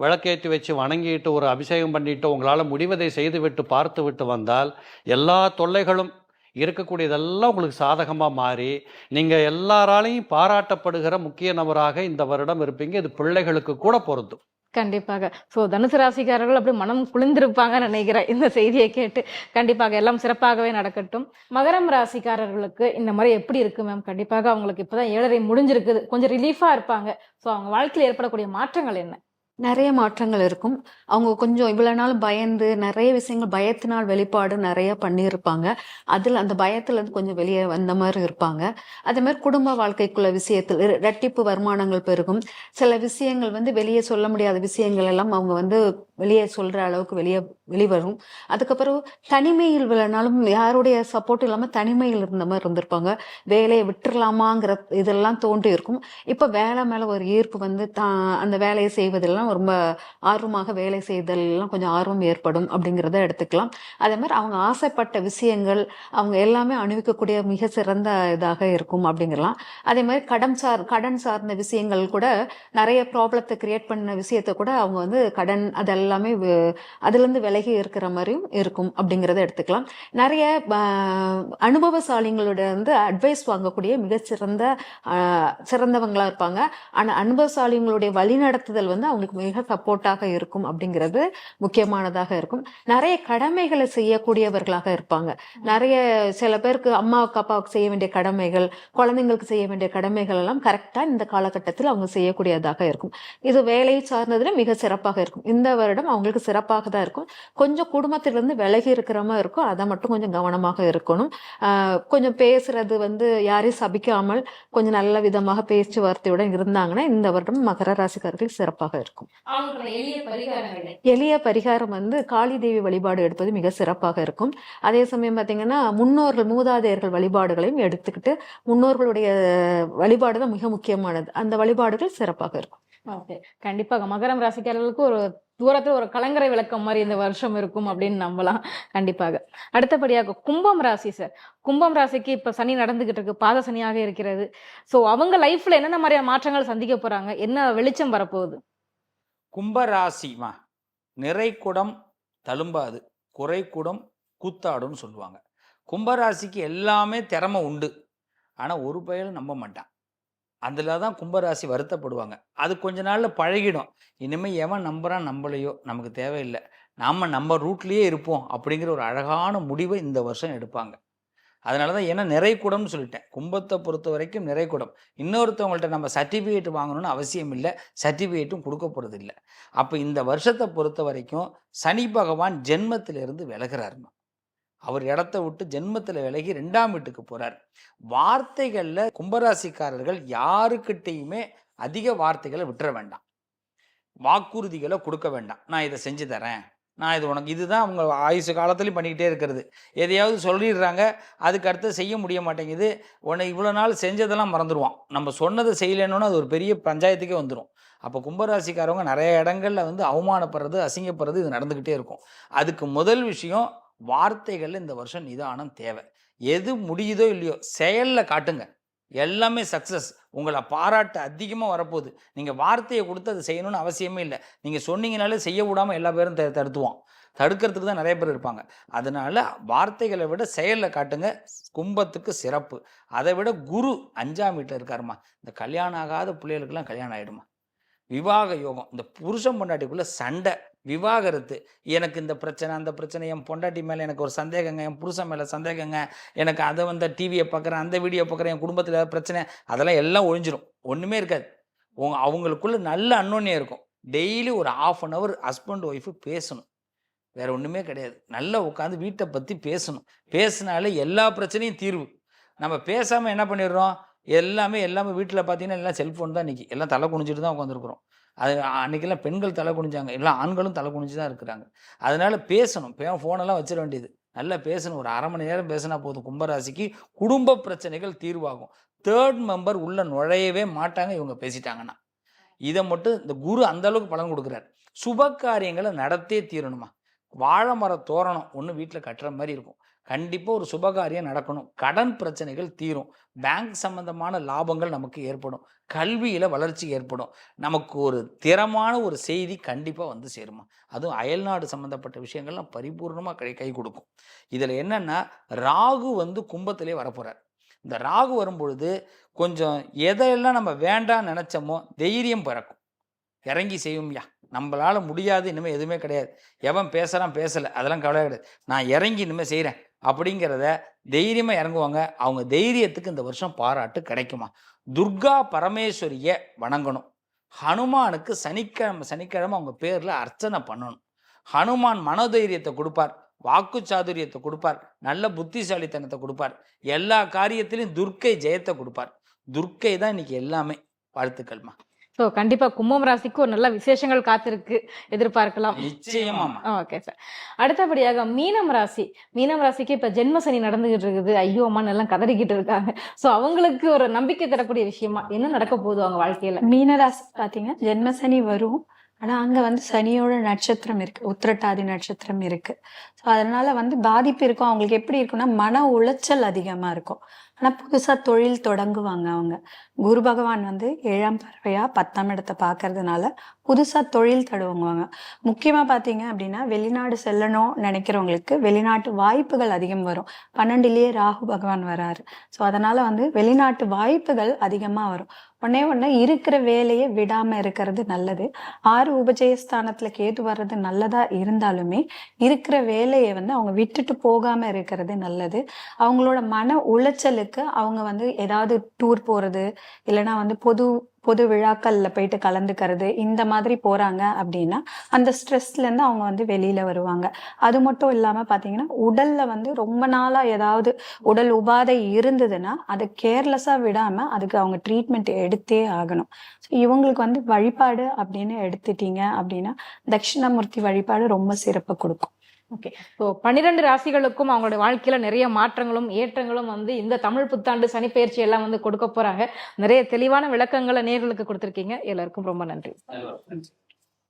விளக்கேற்றி வச்சு வணங்கிட்டு ஒரு அபிஷேகம் பண்ணிட்டு உங்களால் முடிவதை செய்துவிட்டு பார்த்து விட்டு வந்தால் எல்லா தொல்லைகளும் இருக்கக்கூடியதெல்லாம் உங்களுக்கு சாதகமாக மாறி நீங்கள் எல்லாராலையும் பாராட்டப்படுகிற முக்கிய நபராக இந்த வருடம் இருப்பீங்க. இது பிள்ளைகளுக்கு கூட பொருந்தும். கண்டிப்பாக. ஸோ தனுசு ராசிக்காரர்கள் அப்படி மனம் குளிர்ந்திருப்பாங்கன்னு நினைக்கிறேன். இந்த செய்தியை கேட்டு கண்டிப்பாக எல்லாம் சிறப்பாகவே நடக்கட்டும். மகரம் ராசிக்காரர்களுக்கு இந்த முறை எப்படி இருக்கு மேம் கண்டிப்பாக அவங்களுக்கு இப்போதான் ஏழரை முடிஞ்சிருக்குது. கொஞ்சம் ரிலீஃபாக இருப்பாங்க. ஸோ அவங்க வாழ்க்கையில் ஏற்படக்கூடிய மாற்றங்கள் என்ன? நிறைய மாற்றங்கள் இருக்கும். அவங்க கொஞ்சம் இவ்வளோ நாள் பயந்து நிறைய விஷயங்கள் பயத்தினால் வெளிப்பாடு நிறைய பண்ணியிருப்பாங்க. அதில் அந்த பயத்துலேருந்து கொஞ்சம் வெளியே வந்த மாதிரி இருப்பாங்க. அதே மாதிரி குடும்ப வாழ்க்கைக்குள்ள விஷயத்தில் ரெட்டிப்பு வருமானங்கள் பெருகும். சில விஷயங்கள் வந்து வெளியே சொல்ல முடியாத விஷயங்கள் எல்லாம் அவங்க வந்து வெளியே சொல்கிற அளவுக்கு வெளியே வெளிவரும். அதுக்கப்புறம் தனிமையில் விளைனாலும் யாருடைய சப்போர்ட் இல்லாமல் தனிமையில் இருந்த மாதிரி இருந்திருப்பாங்க. வேலையை விட்டுடலாமாங்கிற இதெல்லாம் தோன்றி இருக்கும். இப்போ வேலை மேலே ஒரு ஈர்ப்பு வந்து தான் அந்த வேலையை செய்வதெல்லாம் ரொம்ப ஆர்வமாக வேலை செய்தல்லாம் கொஞ்சம் ஆர்வம் ஏற்படும் அப்படிங்கிறத எடுத்துக்கலாம். அதே மாதிரி அவங்க ஆசைப்பட்ட விஷயங்கள் அவங்க எல்லாமே அணிவிக்கக்கூடிய மிக சிறந்த இதாக இருக்கும் அப்படிங்கிறலாம். அதே மாதிரி கடன் சார் கடன் சார்ந்த விஷயங்கள் கூட நிறைய ப்ராப்ளத்தை கிரியேட் பண்ண விஷயத்தை கூட அவங்க வந்து கடன் அதெல்லாம் எல்லாமே அதுலேருந்து விலகி இருக்கிற மாதிரியும் இருக்கும் அப்படிங்கிறத எடுத்துக்கலாம். நிறைய அனுபவசாலிங்களோட வந்து அட்வைஸ் வாங்கக்கூடிய மிகச்சிறந்த சிறந்தவங்களாக இருப்பாங்க. ஆனால் அனுபவசாலிங்களுடைய வழிநடத்துதல் வந்து அவங்களுக்கு மிக சப்போர்ட்டாக இருக்கும் அப்படிங்கிறது முக்கியமானதாக இருக்கும். நிறைய கடமைகளை செய்யக்கூடியவர்களாக இருப்பாங்க. நிறைய சில பேருக்கு அம்மாவுக்கு அப்பாவுக்கு செய்ய வேண்டிய கடமைகள் குழந்தைங்களுக்கு செய்ய வேண்டிய கடமைகள் எல்லாம் கரெக்டாக இந்த காலகட்டத்தில் அவங்க செய்யக்கூடியதாக இருக்கும். இது வேலையை சார்ந்ததில் மிக சிறப்பாக இருக்கும். இந்த வருடம் அவங்களுக்கு சிறப்பாக தான் இருக்கும். கொஞ்சம் குடும்பத்திலிருந்து விலகி இருக்கிற மாதிரி இருக்கும். அதை மட்டும் கொஞ்சம் கவனமாக இருக்கணும். கொஞ்சம் பேசுறது வந்து யாரையும் சபிக்காமல் கொஞ்சம் நல்ல விதமாக பேச்சுவார்த்தையுடன் இருந்தாங்கன்னா இந்த வருடம் மகர ராசிக்காரர்கள் சிறப்பாக இருக்கும். எளிய பரிகாரம் வந்து காளி தேவி வழிபாடு எடுப்பது மிக சிறப்பாக இருக்கும். அதே சமயம் பார்த்தீங்கன்னா முன்னோர்கள் மூதாதையர்கள் வழிபாடுகளையும் எடுத்துக்கிட்டு முன்னோர்களுடைய வழிபாடு தான் மிக முக்கியமானது. அந்த வழிபாடுகள் சிறப்பாக இருக்கும். ஓகே. கண்டிப்பாக மகரம் ராசிக்காரர்களுக்கு ஒரு தூரத்தில் ஒரு கலங்கரை விளக்கம் மாதிரி இந்த வருஷம் இருக்கும் அப்படின்னு நம்பலாம். கண்டிப்பாக. அடுத்தபடியாக கும்பம் ராசி சார் கும்பம் ராசிக்கு இப்போ சனி நடந்துகிட்டு இருக்கு. பாத சனியாக இருக்கிறது. ஸோ அவங்க லைஃப்ல என்னென்ன மாதிரியான மாற்றங்கள் சந்திக்க போறாங்க? என்ன வெளிச்சம் வரப்போகுது? கும்பராசிமா நிறைக்குடம் தழும்பாது. குறைக்குடம் கூத்தாடுன்னு சொல்லுவாங்க. கும்பராசிக்கு எல்லாமே திறமை உண்டு. ஆனால் ஒரு பயலும் நம்ப மாட்டான். அதில் தான் கும்பராசி வருத்தப்படுவாங்க. அது கொஞ்ச நாளில் பழகிடும். இனிமேல் எவன் நம்புறான் நம்பலையோ நமக்கு தேவையில்லை. நாம் நம்ம ரூட்லேயே இருப்போம் அப்படிங்கிற ஒரு அழகான முடிவை இந்த வருஷம் எடுப்பாங்க. அதனால தான் ஏன்னா நிறைக்குடம்னு சொல்லிட்டேன். கும்பத்தை பொறுத்த வரைக்கும் நிறைக்குடம் இன்னொருத்தவங்கள்ட்ட நம்ம சர்டிஃபிகேட் வாங்கணும்னு அவசியம் இல்லை. சர்டிஃபிகேட்டும் கொடுக்க போகிறது இல்லை அப்போ இந்த வருஷத்தை பொறுத்த வரைக்கும் சனி பகவான் ஜென்மத்திலிருந்து விலகிறாருமா அவர் இடத்த விட்டு ஜென்மத்தில் விலகி ரெண்டாம் வீட்டுக்கு போகிறார் வார்த்தைகளில் கும்பராசிக்காரர்கள் யாருக்கிட்டேயுமே அதிக வார்த்தைகளை விட்டுற வேண்டாம். வாக்குறுதிகளை கொடுக்க வேண்டாம். நான் இதை செஞ்சு தரேன். நான் இது உனக்கு இதுதான் அவங்க ஆயுசு காலத்துலையும் பண்ணிக்கிட்டே இருக்கிறது. எதையாவது சொல்லிடுறாங்க அதுக்கு அடுத்து செய்ய முடிய மாட்டேங்குது. உன்னை இவ்வளோ நாள் செஞ்சதெல்லாம் மறந்துடுவான். நம்ம சொன்னதை செய்யலைன்னு அது ஒரு பெரிய பஞ்சாயத்துக்கே வந்துடும் அப்போ கும்பராசிக்காரவங்க நிறைய இடங்களில் வந்து அவமானப்படுறது அசிங்கப்படுறது இது நடந்துக்கிட்டே இருக்கும். அதுக்கு முதல் விஷயம் வார்த்தைகளில் இந்த வருஷம் நிதானம் தேவை. எது முடியுதோ இல்லையோ செயலில் காட்டுங்க. எல்லாமே சக்ஸஸ் உங்களை பாராட்டு அதிகமாக வரப்போகுது. நீங்கள் வார்த்தையை கொடுத்து அது செய்யணும்னு அவசியமே இல்லை. நீங்கள் சொன்னீங்கனாலே செய்ய விடாமல் எல்லா பேரும் த தடுத்துவோம் தடுக்கிறதுக்கு தான் நிறைய பேர் இருப்பாங்க. அதனால வார்த்தைகளை விட செயலில் காட்டுங்க. கும்பத்துக்கு சிறப்பு. அதை விட குரு அஞ்சாம் வீட்டில் இருக்காருமா இந்த கல்யாணம் ஆகாத பிள்ளைகளுக்கெல்லாம் கல்யாணம் ஆகிடுமா விவாக யோகம். இந்த புருஷன் பொண்டாட்டிக்குள்ளே சண்டை. விவாகரத்து. எனக்கு இந்த பிரச்சனை அந்த பிரச்சனை என் பொண்டாட்டி மேலே எனக்கு ஒரு சந்தேகங்க என் புருஷன் மேலே சந்தேகங்க எனக்கு அதை வந்து டிவியை பார்க்குறேன் அந்த வீடியோ பார்க்குறேன் என் குடும்பத்தில் ஏதாவது பிரச்சனை அதெல்லாம் எல்லாம் ஒழிஞ்சிரும். ஒன்றுமே இருக்காது. உங்க அவங்களுக்குள்ள நல்ல அன்னொன்னே இருக்கும். டெய்லி ஒரு half an hour husband wife பேசணும். வேற ஒன்றுமே கிடையாது. நல்லா உட்காந்து வீட்டை பற்றி பேசணும். பேசினாலே எல்லா பிரச்சனையும் தீர்வு. நம்ம பேசாமல் என்ன பண்ணிடுறோம்? எல்லாமே எல்லாமே வீட்டில் பார்த்தீங்கன்னா எல்லாம் செல்ஃபோன் தான் நிற்கி எல்லாம் தலை குனிஞ்சிட்டு தான் உட்காந்துருக்குறோம் அது அன்றைக்கெல்லாம் பெண்கள் தலை குனிஞ்சாங்க. எல்லாம் ஆண்களும் தலை குனிஞ்சு தான் இருக்கிறாங்க. அதனால் பேசணும். பே ஃபோனெல்லாம் வச்சிட வேண்டியது. நல்லா பேசணும். ஒரு அரை மணி நேரம் பேசினா போதும். கும்பராசிக்கு குடும்ப பிரச்சனைகள் தீர்வாகும். தேர்ட் மெம்பர் உள்ளே நுழையவே மாட்டாங்க. இவங்க பேசிட்டாங்கன்னா. இதை மட்டும் இந்த குரு அந்த அளவுக்கு பலன் கொடுக்குறாரு. சுப காரியங்களை நடத்தே தீரணுமா? வாழை மரம் தோரணம் ஒன்று வீட்டில் கட்டுற மாதிரி இருக்கும். கண்டிப்பாக ஒரு சுபகாரியம் நடக்கணும். கடன் பிரச்சனைகள் தீரும். பேங்க் சம்பந்தமான லாபங்கள் நமக்கு ஏற்படும். கல்வியில் வளர்ச்சி ஏற்படும். நமக்கு ஒரு திறமான ஒரு செய்தி கண்டிப்பாக வந்து சேருமா? அதுவும் அயல்நாடு சம்மந்தப்பட்ட விஷயங்கள்லாம் பரிபூர்ணமாக கை கை கொடுக்கும். இதில் என்னென்னா ராகு வந்து கும்பத்திலே வரப்போகிறார் இந்த ராகு வரும்பொழுது கொஞ்சம் எதையெல்லாம் நம்ம வேண்டாம் நினச்சோமோ தைரியம் பிறக்கும். இறங்கி செய்வோம்யா நம்மளால் முடியாது இனிமேல் எதுவுமே கிடையாது. எவன் பேசுகிறான் பேசலை. அதெல்லாம் கவலை கிடையாது. நான் இறங்கி இனிமேல் செய்கிறேன் அப்படிங்கிறத தைரியமாக இறங்குவாங்க. அவங்க தைரியத்துக்கு இந்த வருஷம் பாராட்டு கிடைக்குமா? துர்கா பரமேஸ்வரியை வணங்கணும். ஹனுமானுக்கு சனிக்கிழமை சனிக்கிழமை அவங்க பேரில் அர்ச்சனை பண்ணணும். ஹனுமான் மனோதைரியத்தை கொடுப்பார் வாக்கு சாதுரியத்தை கொடுப்பார் நல்ல புத்திசாலித்தனத்தை கொடுப்பார் எல்லா காரியத்திலையும் துர்க்கை ஜெயத்தை கொடுப்பார். துர்க்கை தான் இன்னைக்கு எல்லாமே வாழ்த்துக்கள்மா. ஸோ கண்டிப்பா கும்பம் ராசிக்கு ஒரு நல்ல விசேஷங்கள் காத்திருக்கு. எதிர்பார்க்கலாம். ஓகே சார் அடுத்தபடியாக மீனம் ராசி. மீனம் ராசிக்கு இப்ப ஜென்ம சனி நடந்துகிட்டு இருக்குது. ஐயோ அம்மான்னு எல்லாம் கதறிக்கிட்டு இருக்காங்க. சோ அவங்களுக்கு ஒரு நம்பிக்கை தரக்கூடிய விஷயமா? என்ன நடக்க போகுது அவங்க வாழ்க்கையில? மீனராசி பார்த்தீங்க ஜென்மசனி வரும். ஆனா அங்க வந்து சனியோட நட்சத்திரம் இருக்கு. உத்திரட்டாதி நட்சத்திரம் இருக்கு. ஸோ அதனால வந்து பாதிப்பு இருக்கும். அவங்களுக்கு எப்படி இருக்கும்னா மன உளைச்சல் அதிகமா இருக்கும். ஆனால் புதுசாக தொழில் தொடங்குவாங்க அவங்க. குரு பகவான் வந்து ஏழாம் பறவையாக பத்தாம் இடத்தை பார்க்கறதுனால புதுசாக தொழில் தடுவாங்குவாங்க முக்கியமாக பார்த்தீங்க அப்படின்னா வெளிநாடு செல்லணும் நினைக்கிறவங்களுக்கு வெளிநாட்டு வாய்ப்புகள் அதிகம் வரும். பன்னெண்டுலேயே ராகு பகவான் வராரு. ஸோ அதனால் வந்து வெளிநாட்டு வாய்ப்புகள் அதிகமாக வரும். ஒன்னே ஒன்று இருக்கிற வேலையை விடாமல் இருக்கிறது நல்லது. ஆறு உபஜயஸ்தானத்தில் கேது வர்றது நல்லதாக இருந்தாலுமே இருக்கிற வேலையை வந்து அவங்க விட்டுட்டு போகாமல் இருக்கிறது நல்லது. அவங்களோட மன உளைச்சலுக்கு அவங்க வந்து ஏதாவது டூர் போகிறது இல்லைன்னா வந்து பொது பொது விழாக்கள்ல போயிட்டு கலந்துக்கிறது இந்த மாதிரி போறாங்க அப்படின்னா அந்த ஸ்ட்ரெஸ்ல இருந்து அவங்க வந்து வெளியில வருவாங்க. அது மட்டும் இல்லாம பாத்தீங்கன்னா உடல்ல வந்து ரொம்ப நாளா ஏதாவது உடல் உபாதை இருந்ததுன்னா அதை கேர்லெஸ்ஸா விடாம அதுக்கு அவங்க ட்ரீட்மெண்ட் எடுத்தே ஆகணும். ஸோ இவங்களுக்கு வந்து வழிபாடு அப்படின்னு எடுத்துட்டீங்க அப்படின்னா தட்சிணாமூர்த்தி வழிபாடு ரொம்ப சிறப்பு கொடுக்கும். ஓகே. இப்போ பன்னிரெண்டு ராசிகளுக்கும் அவங்களுடைய வாழ்க்கையில நிறைய மாற்றங்களும் ஏற்றங்களும் வந்து இந்த தமிழ் புத்தாண்டு சனிப்பெயர்ச்சி எல்லாம் வந்து கொடுக்க போறாங்க. நிறைய தெளிவான விளக்கங்களை நேர்களுக்கு கொடுத்துருக்கீங்க. எல்லாருக்கும் ரொம்ப நன்றி.